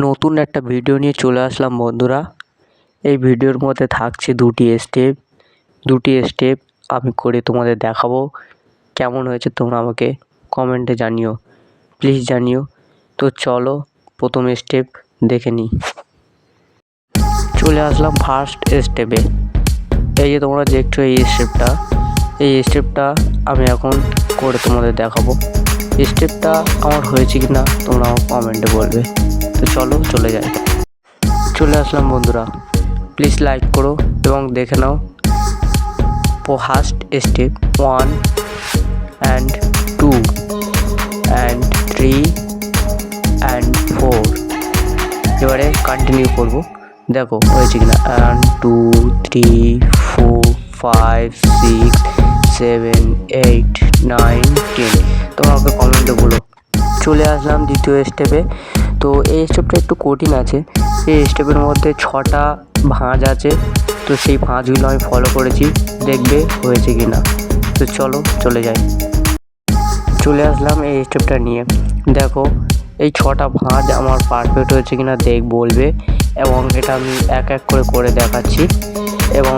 নতুন একটা ভিডিও নিয়ে চলে আসলাম বন্ধুরা। এই ভিডিওর মধ্যে থাকছে দুটি স্টেপ দুটি স্টেপ আমি করে তোমাদের দেখাবো। কেমন হয়েছে তোমরা আমাকে কমেন্টে জানিও। প্লিজ জানিও। তো চলো প্রথম স্টেপ দেখে নিই। চলে আসলাম ফার্স্ট স্টেপে এই যে তোমরা দেখছ এই স্টেপটা এই স্টেপটা আমি এখন করে তোমাদের দেখাবো। স্টেপটা আমার হয়েছে কি না তোমরা আমার কমেন্টে বলবে। তো চলো, চলে যাই। চলে আসলাম বন্ধুরা। প্লিজ লাইক করো এবং দেখে নাও। First step one and two and three and four এবারে কন্টিনিউ করব। দেখো, হয়েছে কিনা? One two three four five six seven eight nine ten তোমাকে কমেন্টে বলো। চলে আসলাম দ্বিতীয় স্টেপে তো এই স্টেপটা একটু কঠিন আছে। এই স্টেপের মধ্যে ছটা ভাঁজ আছে। তো সেই ভাঁজগুলো আমি ফলো করেছি, দেখবে হয়েছে কি না তো চলো, চলে যাই। চলে আসলাম এই স্টেপটা নিয়ে। দেখো, এই ছটা ভাঁজ আমার পারফেক্ট হয়েছে কিনা দেখ বলবে এবং এটা আমি এক এক করে করে দেখাচ্ছি এবং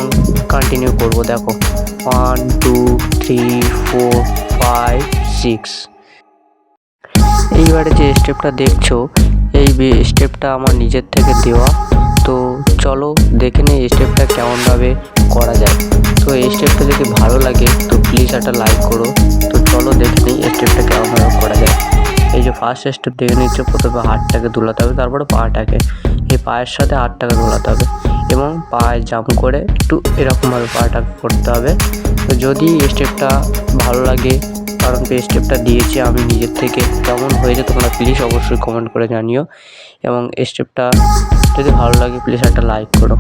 কন্টিনিউ করব। দেখো one two three four five six এইবারে যে স্টেপটা দেখছ এই স্টেপটা আমার নিজের থেকে দেওয়া। তো চলো দেখে নিই এই স্টেপটা কেমনভাবে করা যায়। তো এই স্টেপটা যদি ভালো লাগে, তো প্লিজ একটা লাইক করো। তো চলো দেখে নিই এই স্টেপটা কেমনভাবে করা যায়। এই যে ফার্স্ট স্টেপ দেখে নিচ্ছে, প্রথমে হাতটাকে দোলাতে হবে, তারপরে পাটাকে। এই পায়ের সাথে হাতটাকে দোলাতে হবে এবং পায়ে জাম্প করে একটু এরকমভাবে পাটাকে করতে হবে। তো যদি এই স্টেপটা ভালো লাগে কারণ এই স্টেপটা দিয়েছি, আমি নিজের থেকে কেমন হয়েছে তোমরা প্লিজ অবশ্যই কমেন্ট করে জানিও। এবং স্টেপটা যদি ভালো লাগে প্লিজ একটা লাইক করো।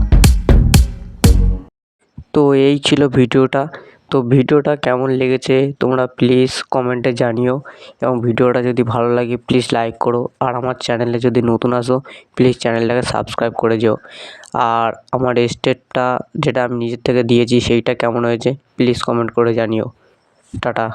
তো এই ছিল ভিডিওটা। তো ভিডিওটা কেমন লেগেছে, তোমরা প্লিজ কমেন্টে জানিও। এবং ভিডিওটা যদি ভালো লাগে প্লিজ লাইক করো। আর আমার চ্যানেলে যদি নতুন আসো প্লিজ চ্যানেলটাকে সাবস্ক্রাইব করে যেও। আর আমার স্টেপটা যেটা আমি নিজের থেকে দিয়েছি, সেইটা কেমন হয়েছে প্লিজ কমেন্ট করে জানিও। টাটা।